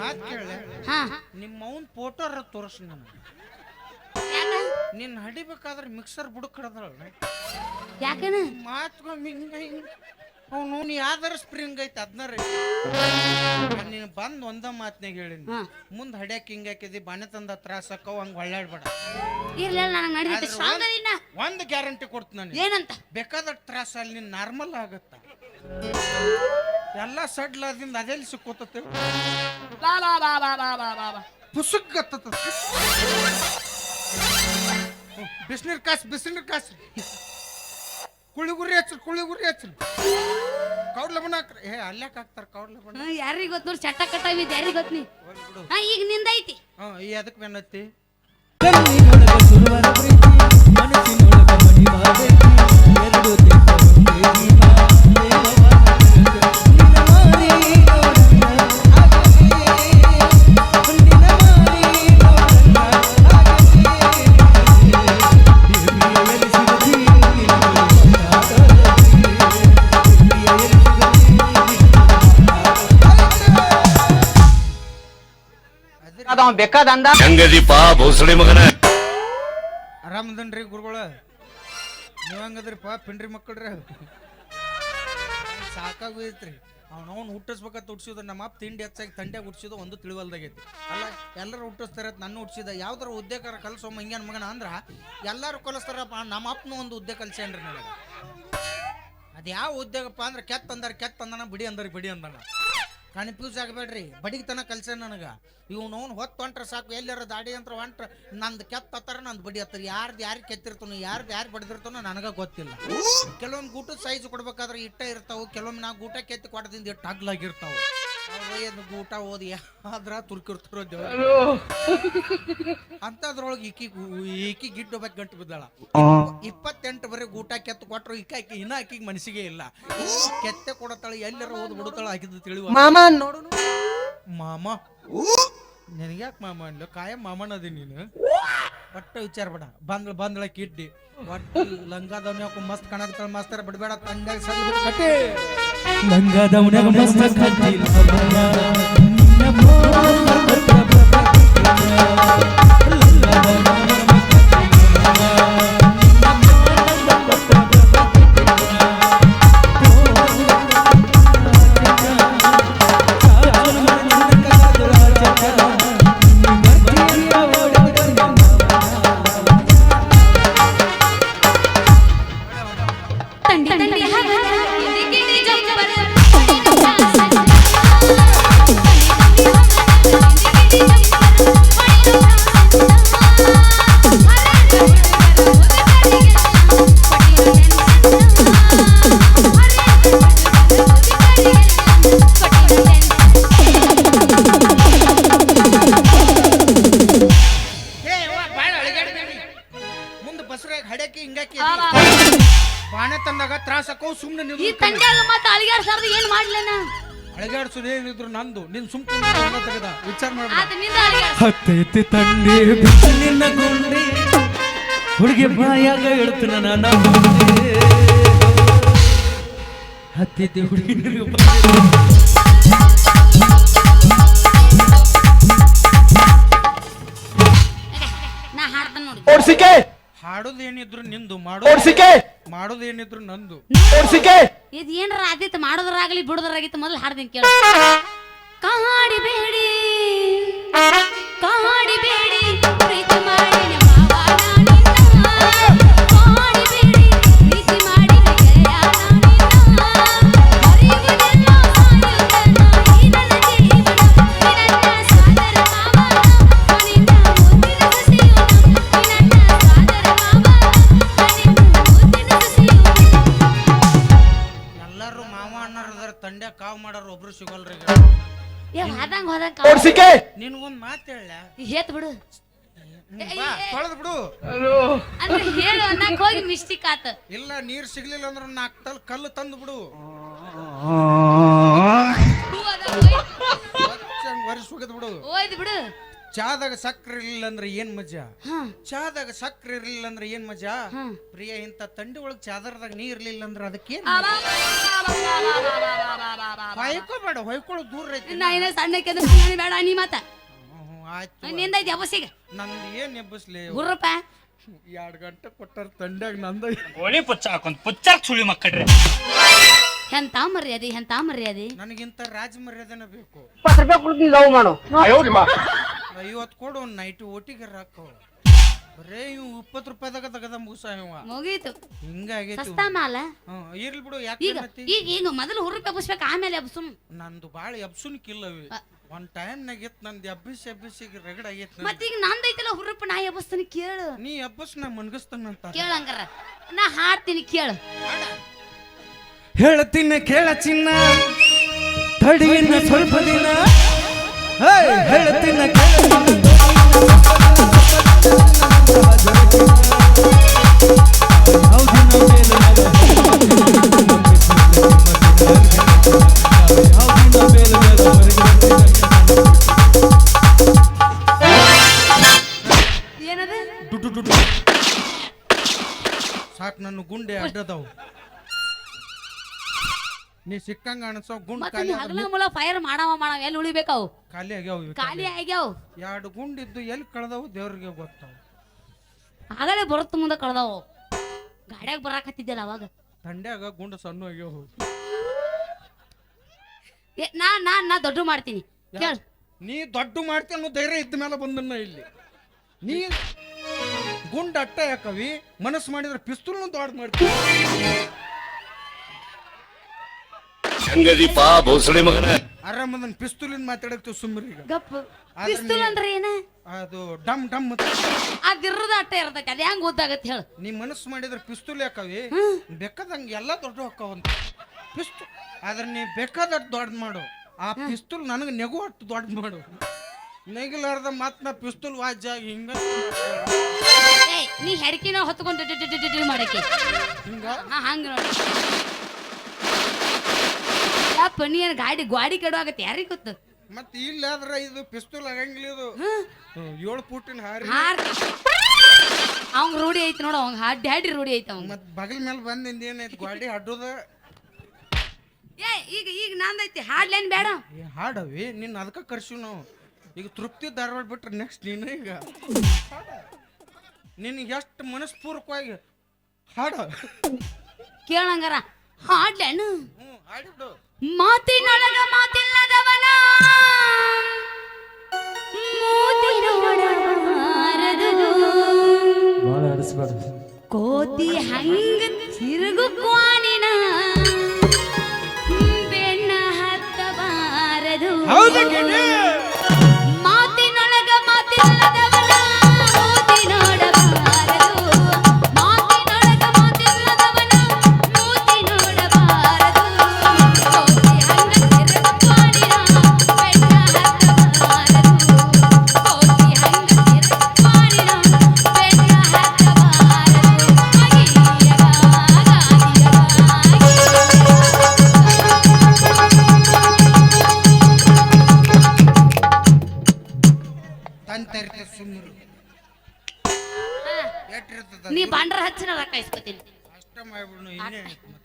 ಮಾತ್ ಕೇಳ ಹಾ. ನಿಮ್ಮ ಅವನ್ ಫೋಟೋ ತೋರಿಸಿ ನಾನು. ಯಾಕ? ನಿನ್ನ ಹಡಿಬೇಕಾದ್ರೆ ಮಿಕ್ಸರ್ ಬುಡಕ್ ಕಡದಳ ಯಾಕನ? ಮಾತ್ಕೊಮ್ಮೆ ಹಿಂಗ ಹಿಂಗ. ಅವನು ನೀ ಯಾವ್ದಾರ ಸ್ಪ್ರಿಂಗ್ ಐತೆ ಅದನ್ನ ನೀನು ಬಂದು ಒಂದ ಮಾತ್ನಾಗ ಹೇಳಿನಿ. ಮುಂದೆ ಹಡ್ಯಾಕ್ ಹಿಂಗ ಹಾಕಿದಿ ಬಾಣೆ ತಂದ ತ್ರಾಸ ಅಕ್ಕವ ಹಂಗ ಒಳ್ಳಾಡ್ಬೇಡ ಇರ್ಲಿಲ್ಲ ನನಗೆ ಸ್ಟ್ರಾಂಗ್ ಅದೀನ ಒಂದ್ ಗ್ಯಾರಂಟಿ ಕೊಡ್ತೀನಿ ನಾನು ಏನಂತ? ಬೇಕಾದ ತ್ರಾಸ ಅಲ್ಲಿ ನಿನ್ನ ನಾರ್ಮಲ್ ಆಗತ್ತ. ಎಲ್ಲ ಸಡ್ಲದಿಂದ ಅದೆಲ್ಲಿ ಸಿಕ್ಕೋತತ್ತೆ? ಲಾ ಲಾ ಲಾ ಲಾ ಲಾ ಲಾ ಬಿಸಿನೀರ್ ಕಾಸ್ ಬಿಸಿನೀರ್ ಕುಳಿಗುರಿ ಹಚ್ರಿ ಕುಳಿಗುರಿ ಹಚ್ರಿ ಕೌಡ್ ಲಬಣ ಹಾಕ್ರಿ. ಏ ಅಲ್ಯಾಕ್ ಹಾಕ್ತಾರ ಕೌಡ್ ಲಬಣ ಯಾರಿಗೆ ಗೊತ್ತು ನೋಡಿ ಚಟ್ಟ ಕಟ್ಟ ಬಿದ್ದು ಯಾರಿಗ್ ಗೊತ್ತು ನೀ? ಹಾ ಈಗ ನಿಂದೈತಿ. ಹಾ ಈ ಅದಕ್ಕೆ ಬೆನ್ನತ್ತಿ? ಮನಸ್ಸಿನೊಳಗ ಮಣಿವಾದೈತಿ ಎರಡು ಬೇಕಾದ ಅಂದ ಹೆಂಗದಿಪ್ಪ ಭೋಸಳೆ ಮಗನ? ಆರಾಮದನ್ರಿ ಗುರುಗಳ? ನೀವ್ ಹಂಗದ್ರಿಪ್ಪ ಪಿಂಡ್ರಿ ಮಕ್ಕಳ್ರಿ. ಸಾಕಾಗೋಯ್ತ್ರಿ ಅವ್ನವ್ನು ಹುಟ್ಟಿಸ್ಬೇಕಂತ ಹುಟ್ಟಿಸಿದ ನಮ್ಮ ಅಪ್ಪ ತಿಂಡಿ ಹೆಚ್ಚಾಗಿ ತಂಡ್ಯಾಗ ಹುಟ್ಟಿಸಿದ ಒಂದು ತಿಳಿವಲ್ದಾಗೈತಿ. ಅಲ್ಲ ಎಲ್ಲರೂ ಹುಟ್ಟಿಸ್ತಾರೆ ನನ್ನ ಹುಟ್ಟಿಸಿದ ಯಾವ್ದಾರ ಉದ್ಯೋಗ ಕಲ್ಸೋ ಮಂಗ್ಯಾನ ಮಗನ ಅಂದ್ರೆ ಎಲ್ಲರೂ ಕಲಿಸ್ತಾರಪ್ಪ ನಮ್ಮ ಅಪ್ಪನ ಒಂದು ಉದ್ಯೋಗ ಕಲ್ಸೇನ್ರಿ ನನಗೆ. ಅದು ಯಾವ ಉದ್ಯೋಗಪ್ಪ ಅಂದ್ರೆ ಕೆತ್ತ ಅಂದಾರ ಕೆತ್ತ ಅಂದನ ಬಿಡಿ ಅಂದಾರ ಬಿಡಿ ಅಂದನ. ಕನ್ಫ್ಯೂಸ್ ಆಗಬೇಡ್ರಿ. ಬಡಿಗೆತನ ಕಲ್ಸ ನನಗೆ. ಇವ್ನು ಅವ್ನು ಹೊತ್ತು ಹೊಂಟ್ರೆ ಸಾಕು ಎಲ್ಲಾರ ದಾಡಿ ಅಂತ ಹೊಂಟ್ರೆ ನಂದು ಕೆತ್ತ ಹತ್ತಾರ, ನಂದು ಬಡಿ ಹತ್ತಾರ. ಯಾರ್ದು ಯಾರಿಗೆ ಕೆತ್ತಿರ್ತಾನೋ, ಯಾರ್ದು ಯಾರು ಬಡ್ದಿರ್ತಾನೋ ನನಗೆ ಗೊತ್ತಿಲ್ಲ. ಕೆಲವೊಂದು ಗೂಟದ ಸೈಜ್ ಕೊಡ್ಬೇಕಾದ್ರೆ ಇಟ್ಟ ಇರ್ತಾವೆ, ಕೆಲವೊಮ್ಮೆ ನಾವು ಗೂಟ ಕೆತ್ತಿ ಕೊಡದಿಂದ ಇಟ್ಟು ಹಗ್ಲಾಗಿರ್ತಾವು ಏನು ಊಟ ಓದಿ ಆದ್ರ ತುರ್ಕಿರ್ತಿರೋ ದೇವ್ರ. ಅಂತದ್ರೊಳಗೆ ಈಕಿ ಈಕಿ ಗಿಡ್ಡು ಹೋಗ್ಬೇಕು ಗಂಟು ಬಿದ್ದಾಳ. ಇಪ್ಪತ್ತೆಂಟು ಬರೀ ಗೂಟ ಕೆತ್ತ ಕೊಟ್ರು ಈಕ ಆಕಿ ಇನ್ನ ಆಕಿಗೆ ಮನಸ್ಸಿಗೆ ಇಲ್ಲ. ಕೆತ್ತೆ ಕೊಡತಾಳ ಎಲ್ಲರ ಓದ್ ಬಿಡುತ್ತಾಳ ಆಕಿದ್ದು ತಿಳಿವ ಮಾಮ ನೋಡು. ಮಾಮ. ನಿನಗ್ಯಾಕೆ ಮಾಮ ಅನ್ಲ? ಕಾಯಂ ಮಾಮನ ಅದಿ ನೀನು. ಒಟ್ಟ ವಿಚಾರ ಬೇಡ. ಬಂದ್ಳು ಬಂದ್ಳ ಕಿಡ್ಡಿ ಒಟ್ಟು ಲಂಗಾದವ್ನ ಮಸ್ತ್ ಕಾಣಕತ್ತಾಳ ಮಸ್ತರ ಬಿಡಬೇಡ ಸದ್ ಬಿಟ್ಟು ಕಟ್ಟಿ. ಮಸ್ತ ಕಟ್ಟಿಲ್ಲ ಬಾಣೆ ತಂದಾಗ ತ್ರಾಸ ಹಾಕೋ ಸುಮ್ಮನೆ ಈ ನಿಲ್ಲು ತಂಡ್ಯಾಗ ಮತ್ತ ಅಳಿಗಾರ್ ಸರ್ದು ಏನ್ ಮಾಡ್ಲೇನ ಅಳಿಗಾಡ್ಸೋದು ಏನಿದ್ರು ನಂದು ನಿನ್ ಸುಮ್ಮನೆ ತೆಗೆದ ವಿಚಾರ ಮಾಡ ಆತ ನಿಂದ ಅಳಿಗಾರ್ ಹತ್ತೈತಿ ತಂಡಿ ಬಿಟ್ಟು ನಿನ್ನ ಗುಂಡಿ. ಹುಡುಗಿ ಬಾಯಾಗ ಇಡ್ತು ನನ್ನ ಗುಂಡಿ ಹತ್ತೈತಿ ಹುಡುಗಿ ನಾ ಹಾಡ್ತಾನ ನೋಡಿ. ಓಡ್ಸಿಕೆ! ಹಾಡೋದು ಏನಿದ್ರು ನಿಂದು ಮಾಡೋ ಓಡ್ಸಿಕೆ ಮಾಡೋದು ಏನಿದ್ರು ನಂದು. ಓಡ್ಸಿಕೆ ಇದು ಏನಾರ ಆದಿತ್ತು ಮಾಡೋದ್ರಾಗ್ಲಿ ಬಿಡೋದ್ರಾಗಿತ್ತು ಮೊದಲು ಹಾಡ್ತೀನಿ ಕೇಳ. ಕಾಡಿ ಬೇಡಿ ಮಾತು ಹೇಳ. ಹೇತ್ ಬಿಡು. ಬಾ. ತೊಳೆದ್ ಬಿಡು. ಅಂದ್ರೆ ಹೇಳು ಅನ್ನಕ್ ಹೋಗಿ ಮಿಸ್ಟಿಕ್ ಆತ. ಇಲ್ಲ ನೀರ್ ಸಿಗ್ಲಿಲ್ಲ ಅಂದ್ರೆ ನಾಲ್ಕು ತಲ್ ಕಲ್ಲು ತಂದು ಬಿಡು. ಒರೆಸ್ ಬಿಡು. ಚಾದಾಗ ಸಕ್ಕರೆ ಇರ್ಲಿಲ್ಲ ಅಂದ್ರೆ ಏನ್ ಮಜಾ ಹಾ. ಚಾದಾಗ ಸಕ್ಕರೆ ಇರ್ಲಿಲ್ಲ ಅಂದ್ರೆ ಏನ್ ಮಜಾ ಹಾ. ಪ್ರಿಯ ಇಂತ ತಂಡಿ ಒಳಗ್ ಚಾದರದಾಗ ನೀರ್ ಇರ್ಲಿಲ್ಲ ಅಂದ್ರೆ ಅದಕ್ಕೇನ್ ಹೊಯ್ಕೋಬೇಡ ಹೊಯ್ಕೊಳ್ಳೋ ದೂರ ಐತಿ. ನಾ ಏನ ಸಣ್ಣಕ್ಕೆ ಬೇಡ ನೀ ಹ್ಮ್, ಆಯ್ತು ನಿಂದೈತಿ ಎಬ್ಬಸಿಗ ನಂದು ಏನ್ ಎಬ್ಬಸ್ಲಿ? ಗುರ್ರಪ್ಪ ಎರಡ್ ಗಂಟೆ ಕೊಟ್ಟಾರ ತಂಡ್ಯಾಗ ನಂದ. ಗೋಳಿ ಪುಚ್ಚ ಹಾಕೊಂಡ್ ಪುಚ್ಚಾಕ್ ಸುಳಿ ಮಕ್ಕಳ್ರಿ. ಎಂತ ಮರ್ಯಾದೆ ಎಂತ ಮರ್ಯಾದೆ? ನನಗಿಂತ ರಾಜ ಮರ್ಯಾದೆನ ಬೇಕು. ಐವತ್ತು ಕೊಡು ಒಂದು ನೈಟ್ ಓಟಿಗೆ ಹಾಕೋ ಬರೇ ಇವ್ ಇಪ್ಪತ್ತು ರೂಪಾಯಿದಾಗ ತಗದ ಮುಗಿಸ ಇವ. ಮುಗೀತು. ಹಿಂಗಾಗೈತಿ ಸಸ್ತಾ ಮಾಲ. ಹ್ಮ್ ಇರ್ಲಿ ಬಿಡು ಈಗ ಯಾಕೆ ಈಗ ಈಗ ಮೊದಲು ಹುರುಪ್ಪ ಎಬ್ಬಿಸ್ಬೇಕು ಆಮೇಲೆ ಎಬ್ಸುಮ್ ನಂದು ಬಾಳ ಎಬ್ಸುನ್ ಕಿಲ್ಲವಿ ಒಂದ್ ಟೈಮ್ನಾಗ ಇತ್ತು ನಂದು ಎಬ್ಬಿಸಿ ಎಬ್ಬಿಸಿ ರಗಡ್ ಆಗೈತಿ ಈಗ ನಂದೈತಲ್ಲ ಹುರುಪ್ ನಾ ಎಬ್ಬಿಸ್ತೀನಿ ಕೇಳು. ನೀ ಎಬ್ಬಸ್ ನಾ ಮನ್ಗಸ್ತಾನಂತ ಕೇಳಂಗಾರ ನಾ ಹಾಡ್ತೀನಿ ಕೇಳು. ಹೇಳ್ತೀನಿ ಕೇಳ ಚಿನ್ನ. ತಡಿಯನ್ನ ಸ್ವಲ್ಪ ದಿನ. ಹೇ, ಹೇಳ್ತೀನಿ ಕೇಳ ಚಿನ್ನ. ಡುಡು ಡುಡು ಸಾಕ್ ನನ್ನ ಗುಂಡೆ ಅಡ್ಡದವು. ನೀ ಸಿಕ್ಕಂಗ ಅನ್ಸೋ ಗುಂಡ್ ಮತ್ತೆ ಖಾಲಿ ನೀ ಹಗಲ ಮುಲ ಫೈರ್ ಮಾಡವ ಮಾಡವ ಎಲ್ಲಿ ಉಳಿಬೇಕಾವು? ಖಾಲಿ ಆಗ್ಯಾವ ಇವು. ಖಾಲಿ ಆಗ್ಯಾವ. ಎರಡು ಗುಂಡಿದ್ದು ಎಲ್ಲಿ ಕಳೆದವು ದೇವ್ರಿಗೆ ಗೊತ್ತಾವ. ಆಗಲೇ ಬರುತ್ತ ಮುಂದೆ ಕಳ್ದಾವು. ಗಾಡ್ಯಾಗ ಬರಾಕತ್ತಿದ್ದಲ್ಲ ಅವಾಗ. ತಂಡ್ಯಾಗ ಗುಂಡು ಸಣ್ಣ ಆಗ್ಯಾವ. ಏ, ನಾ ನಾ ನಾ ದೊಡ್ಡ ಮಾಡ್ತೀನಿ. ಕೇಳು. ನೀ ದೊಡ್ಡ ಮಾಡ್ತಿ ಅನ್ನೋ ಧೈರ್ಯ ಇದ್ದ ಮೇಲೆ ಬಂದನ್ನ ಇಲ್ಲಿ. ನೀ ಗುಂಡ್ ಅಟ್ಟ ಯಾಕವಿ ಮನಸ್ಸು ಮಾಡಿದ್ರೆ ಪಿಸ್ತೂಲ್ನು ದೊಡ್ಡ ಮಾಡ್ತೀವಿ. ಹೆಂಗದೀಪ ಭೋಸಳೆ ಮಗನ. ಆರಾಮದನ್ ಪಿಸ್ತೂಲಿಂದ ಮಾತಾಡಕ್ತೀವಿ ಸುಮ್ಮನೆ ಈಗ. ಗಪ್ ಆದ್ರೆ ಪಿಸ್ತೂಲ್ ನೀ- ಅಂದ್ರೆ ಏನ? ಅದು ಡಮ್ ಡಮ್ ಅಂತ. ಅದಿರದ ಅಟ್ಟ ಇರ್ತೈತಿ ಅದ ಹೆಂಗ್ ಗೊತ್ತಾಗತ್ತೆ ಹೇಳು. ನೀ ಮನಸ್ಸು ಮಾಡಿದ್ರೆ ಪಿಸ್ತೂಲ್ ಯಾಕವಿ ಬೇಕಾದಂಗೆ ಎಲ್ಲ ದೊಡ್ಡ ಹಾಕವಂತ ಪಿಸ್ತು ಆದ್ರೆ ನೀ ಬೇಕಾದಷ್ಟು ದೊಡ್ಡ ಮಾಡು. ಆ ಪಿಸ್ತೂಲ್ ನನಗೆ ನೆಗು ಅಷ್ಟು ದೊಡ್ಡ ಮಾಡು. ನೆಗಿಲಾರ್ದ ಮತ್ ನಾ ಪಿಸ್ತೂಲ್ ವಾಜ್ ಆಗಿ ಹಿಂಗ ನೀ ಹೆಡ್ಕಿನ ಹೊತ್ಕೊಂಡು ಮಾಡಕ್ಕೆ. ಹಿಂಗ? ಹಾ ಹಂಗ ನೋಡಿ. ಯಪ್ಪ ನೀ ಏನ್ ಗಾಡಿ ಗಾಡಿ ಆಗತ್ತೆ ಯಾರಿಗೆ ಗೊತ್ತು? ಮತ್ ಇಲ್ಲಾದ್ರ ಇದು ಪಿಸ್ತೂಲ್ ಆಗಂಗಿಲ್ಲ ಇದು. ಏಳು ಪುಟ್ಟಿನ ಹಾರಿ. ಹಾರ್. ಅವಂಗ ರೂಢಿ ಐತಿ ನೋಡ ಅವಂಗ ಹಾಡಿ ಹಾಡಿ ರೂಢಿ ಐತಿ ಅವಂಗ. ಮತ್ ಬಗಲ್ ಮೇಲೆ ಬಂದಿಂದ ಏನೈತಿ ಗ್ವಾಡಿ ಅಡ್ಡದ ಏ ಈಗ ಈಗ ನಂದೈತಿ ಹಾಡ್ಲೇನ್ ಬೇಡ. ಹಾಡವಿ ನಿನ್ನ ಅದಕ್ಕೆ ಕರ್ಸಿವ್ ನಾವು. ಈಗ ತೃಪ್ತಿ ಧಾರವಾಡ ಬಿಟ್ರೆ ನೆಕ್ಸ್ಟ್ ನೀನು ಈಗ. ನಿನಗೆ ಎಷ್ಟು ಮನಸ್ಪೂರ್ವಕವಾಗಿ ಹಾಡು. ಕೇಳಂಗಾರ ಹಾಡ್ಲೇನು? ಹ್ಞೂ ಹಾಡಿಬಿಡು ಮಾತಿನೊಳಗ ಮಾತಿಲ್ಲದವನ. ಭಾಳ ಆಡಿಸ್ಬೇಡ ಕೋತಿ ಹಂಗ ತಿರುಗು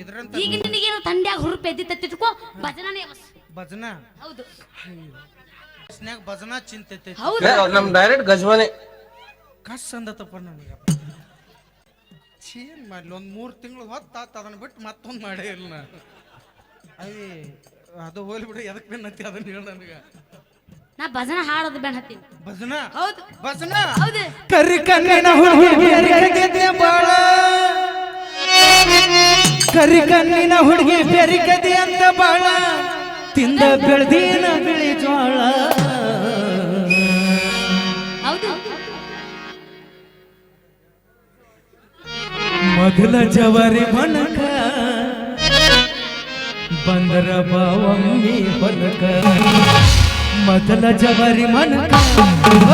ಇದ್ರಂತ ಈಗ ನಿನಗೇನು ತಂಡ್ಯಾಗ ಹುರುಪ್ ಎದ್ದಿತ್ತಿಟ್ಕೋ ಭಜನಾನೇ ಬಸ್ ಭಜನಾ? ಹೌದು. ಬಸ್ನ್ಯಾಗ ಭಜನಾ ಚಿಂತೆ ಹೌದು. ನಮ್ ಡೈರೆಕ್ಟ್ ಗಜ್ವಾನೆ. ಕಸ್ ಅಂದತಪ್ಪ ನನಗೆ. ಚೇನ್ ಮಾಡ್ಲಿ? ಒಂದ್ ಮೂರ್ ತಿಂಗಳು ಹೊತ್ತಾತ ಅದನ್ನ ಬಿಟ್ಟು ಮತ್ತೊಂದ್ ಮಾಡೇ ಇಲ್ಲ ನಾ ಅಯ್ಯ ಅದು ಹೋಗ್ಲಿ ಬಿಡು ಎದಕ್ ಬೆನ್ನತ್ತಿ ಅದನ್ನ ಹೇಳ ನನಗ. ನಾ ಭಜನ ಹಾಡೋದು ಬೆನ್ ಹತ್ತೀನಿ ಭಜನಾ? ಹೌದು. ಭಜನ? ಹೌದು. ಕರಿ ಕನ್ನಡ ಹುಡುಗಿ ಬೆರಿಕದೆ ಬಾಳ. ಕರಿ ಕಣ್ಣಿನ ಹುಡುಗಿ ಬೆರಿಕದೆ ಅಂತ ಬಾಳ ತಿಂದ ಬೆಳ್ದಿನ ಬಿಳಿ ಜೋಳ ಹೌದು. ಮೊದಲ ಜವರಿ ಮನಕ ಬಂದರ ಬಾವಮ್ಮಿ ಹೊಲಕ ಮೊದಲ ಜವರಿ ಮನಕ ಬಂದರ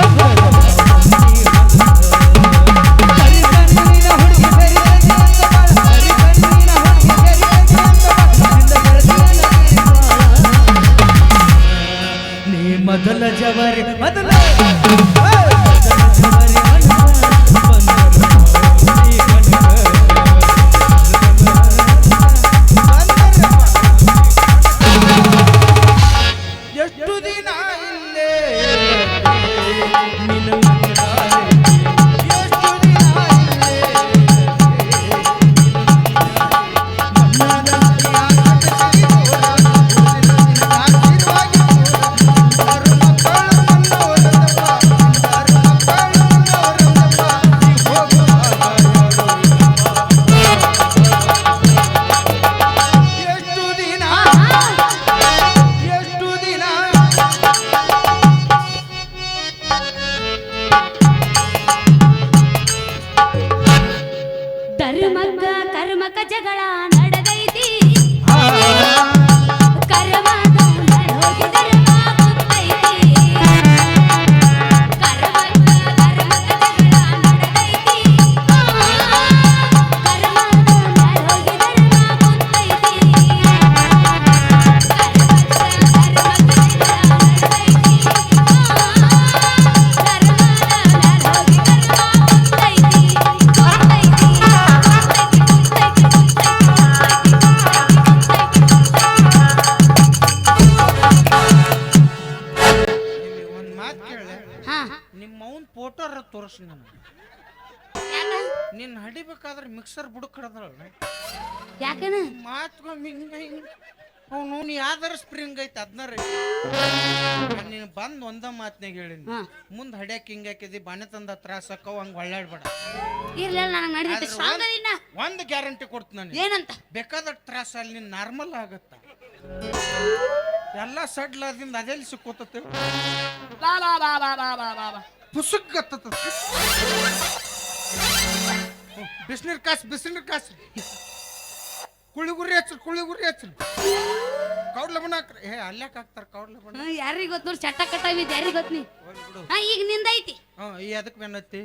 मग जगळा ನಿನ್ನ ಹಡಿಬೇಕಾದ್ರೆ ಮಿಕ್ಸರ್ ಬುಡಕ್ ಕಡದ್ರಲ್ಲ ಯಾಕನ? ಮಾತ್ಗೊಮ್ಮೆ ಅವನು ನೀ ಯಾವ್ದಾರ ಸ್ಪ್ರಿಂಗ್ ಐತೆ ಅದನ್ನ ನೀನು ಬಂದು ಒಂದ ಮಾತ್ನಾಗ ಹೇಳಿನಿ. ಮುಂದೆ ಹಡ್ಯಾಕ್ ಹಿಂಗ ಹಾಕಿದಿ ಬಾಣೆ ತಂದ ತ್ರಾಸ ಅಕ್ಕವ್ ಹಂಗ ಒಳ್ಳಾಡ್ಬೇಡ. ಇರ್ಲಿಲ್ಲ ನನಗೆ ನಡೆದಿತ್ತು ಒಂದ್- ಒಂದ್ ಗ್ಯಾರಂಟಿ ಕೊಡ್ತೀನಿ ನಾನು ಏನಂತ? ಬೇಕಾದ ತ್ರಾಸ ಅಲ್ಲಿ ನೀನ್ ನಾರ್ಮಲ್ ಆಗತ್ತ. ಎಲ್ಲ ಸಡ್ಲದಿಂದ ಅದೆಲ್ಲಿ ಲಾ ಬಾ ಬಾ ಬಿಸಿನೀರ್ ಕಾಸು ಬಿಸಿನೀರು ಕಾಸು. ಕುಳಿಗುರಿ ಗುರಿ ಹಚ್ರಿ ಕುಳಿ ಗುರಿ ಹಚ್ರಿ ಕೌಡ್ ಲಬಣ ಹಾಕ್ರಿ. ಏ ಅಲ್ಲೇ ಹಾಕ್ತಾರ ಕೌಡ್ ಲಬಣ ಯಾರಿಗೆ ಗೊತ್ತು ನೋಡಿ ಚಟ್ಟ ಕಟ್ಟ ಬಿದ್ದು ಯಾರಿಗೆ ಗೊತ್ತು ನೀ? ಹಾ ಈಗ ನಿಂದೈತಿ. ಹಾಂ ಈ ಅದಕ್ಕೆ ಬೆನ್ನತ್ತಿ?